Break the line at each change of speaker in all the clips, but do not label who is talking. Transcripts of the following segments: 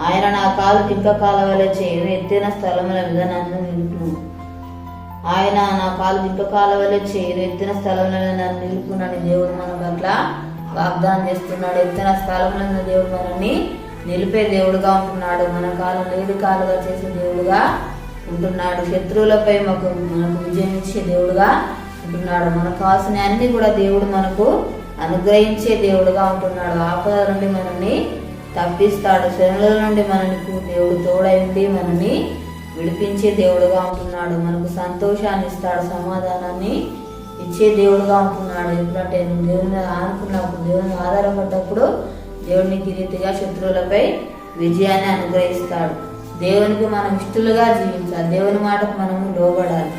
ఆయన నా కాలు టింక కాల వల్ల చేయను ఎత్తైన స్థలముల మీద నన్ను నిలుపును. ఆయన నా కాలు టింక కాల వల్ల చేయను ఎత్తిన స్థలముల మీద నన్ను నిలుపునని దేవుడు మన పట్ల వాగ్దానం చేస్తున్నాడు. ఎత్తైన స్థలముల మీద దేవుడు మనల్ని నిలిపే దేవుడుగా ఉంటున్నాడు. మన కాలం లేడి కాలుగా చేసే దేవుడుగా ఉంటున్నాడు. శత్రువులపై మాకు మనకు విజయం ఇచ్చే దేవుడుగా ఉంటున్నాడు. మనకు కావాల్సిన అన్ని కూడా దేవుడు మనకు అనుగ్రహించే దేవుడుగా ఉంటున్నాడు. ఆపద నుండి మనల్ని తప్పిస్తాడు. శ్రమల నుండి మనకు దేవుడు తోడై ఉండి మనల్ని విడిపించే దేవుడుగా ఉంటున్నాడు. మనకు సంతోషాన్ని ఇస్తాడు సమాధానాన్ని ఇచ్చే దేవుడుగా ఉంటున్నాడు. ఎప్పుడంటే నువ్వు దేవుని ఆనుకున్నప్పుడు దేవుని ఆధారపడ్డప్పుడు దేవునికి రీతిగా శత్రువులపై విజయాన్ని అనుగ్రహిస్తాడు. దేవునికి మనం ఇష్టలుగా జీవించాలి. దేవుని మాటకు మనము లోబడాలి.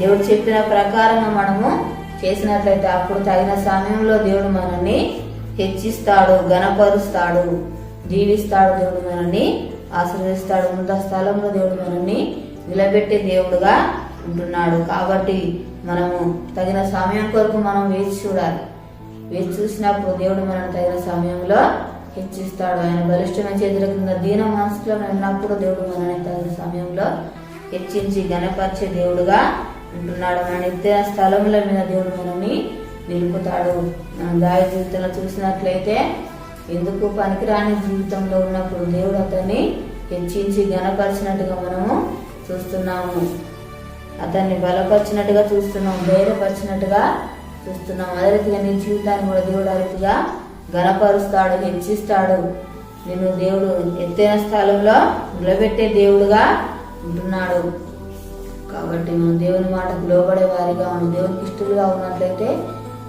దేవుడు చెప్పిన ప్రకారంగా మనము చేసినట్లయితే అప్పుడు తగిన సమయంలో దేవుడు మనల్ని హెచ్చిస్తాడు గణపరుస్తాడు జీవిస్తాడు దేవుడు మనల్ని ఆశీర్వదిస్తాడు ఉన్నత స్థలంలో దేవుడు మనల్ని నిలబెట్టే దేవుడుగా ఉంటున్నాడు. కాబట్టి మనము తగిన సమయం కొరకు మనం వేచి చూడాలి. వేచి చూసినప్పుడు దేవుడు మనల్ని తగిన సమయంలో హెచ్చిస్తాడు. ఆయన బలిష్టమైన చేతుల కింద దీన మనసులో ఉన్నప్పుడు దేవుడు మనల్ని తగిన సమయంలో హెచ్చించి గణపరిచే దేవుడుగా ఉంటున్నాడు. మన ఎత్తైన స్థలముల మీద దేవుడు మనల్ని నిలుపుతాడు. మనం దారి జీవితంలో చూసినట్లయితే ఎందుకు పనికిరాని జీవితంలో ఉన్నప్పుడు దేవుడు అతన్ని హెచ్చించి గణపరిచినట్టుగా మనము చూస్తున్నాము. అతన్ని బలపరిచినట్టుగా చూస్తున్నాం ధైర్యపరిచినట్టుగా చూస్తున్నాం. అదే రీతిగా నీ జీవితాన్ని కూడా దేవుడు ఆ రీతిగా గణపరుస్తాడు హెచ్చిస్తాడు. నిన్ను దేవుడు ఎత్తైన స్థలంలో నిలబెట్టే దేవుడుగా ఉంటున్నాడు. కాబట్టి మనం దేవుని మాటకు లోబడే వారిగా మనం దేవునికి ఇష్టలుగా ఉన్నట్లయితే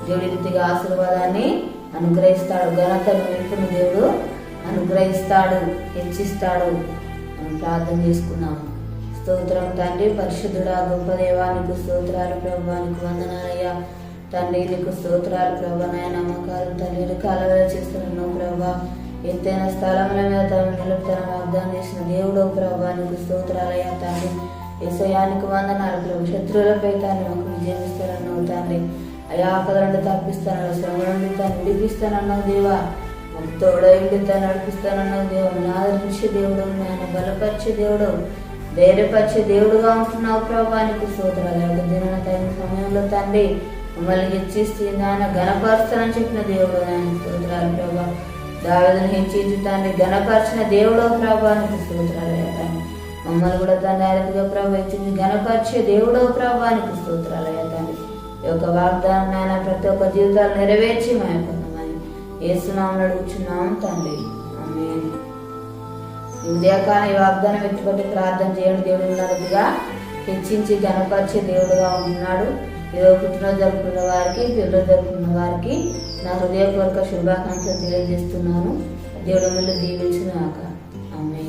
దేవుడి రీతిగా ఆశీర్వాదాన్ని అనుగ్రహిస్తాడు. ఘనతను నిలుపుని దేవుడు. అనుగ్రహిస్తాడు హెచ్చిస్తాడు మనం ప్రార్థన చేసుకున్నాము. స్తోత్రం తండ్రి పరిశుద్ధుడా గొప్ప దేవానికి స్తోత్రాలు ప్రభానికి వందనాలయ్యా తండ్రి నీకు స్తోత్రాలు ప్రభా నాయ నమ్మకాలు తండ్రి కాలవేళ చేస్తున్నావు ప్రభా ఎత్తైన స్థలముల మీద తను నిలుపుతన వాగ్దానం చేసిన దేవుడు ప్రభా నీకు స్తోత్రాలయ్యా తండ్రి. ఏసయానికి వందనాలు ప్రభు. శత్రువులపై తాను మాకు విజయం ఇస్తారన్నావు తండ్రి. అయా ఆపద నుండి తప్పిస్తానన్నావు శ్రమ నుండి విడిపిస్తానన్నావు దేవా. మాకు తోడైండి తాను నడిపిస్తానన్నావు దేవుడు ఆదరించే దేవుడు నాయన బలపరిచే దేవుడు. ధైర్యపరిచే దేవుడుగా ఉంటున్నావు ప్రభా. నీకు స్తోత్రాలు. దిన తగిన సమయంలో తండ్రి మమ్మల్ని హెచ్చిస్తూ నాయన ఘనపరుస్తానని చెప్పిన దేవుడు నాయన స్తోత్రాలు ప్రభా. దావేదను హెచ్చించి తండ్రి ఘనపరిచిన దేవుడు ప్రభా. నీకు స్తోత్రాలు తండ్రి. మమ్మల్ని కూడా తండ్రి ఆరతిగా ప్రభు హెచ్చించి ఘనపరిచే దేవుడో ప్రభా. నీకు స్తోత్రాలు తండ్రి. యొక్క వాగ్దానం ఆయన ప్రతి ఒక్క జీవితాలు నెరవేర్చి మా యొక్క ఏసునామని అడుగుచున్నాం తండ్రి. ఆమేన్. ఈ ఉదయకాలం ఈ వాగ్దానం ఎత్తుపట్టి ప్రార్థన చేయడం. దేవుడు ఉన్నదిగా హెచ్చించి గణపరిచే దేవుడుగా ఉంటున్నాడు. ఏదో పుట్టినరోజు జరుపుకున్న వారికి పిల్లలు జరుపుకున్న వారికి నా హృదయపూర్వక శుభాకాంక్షలు తెలియజేస్తున్నాను. దేవుడు మిమ్మల్ని దీవించిన ఆమె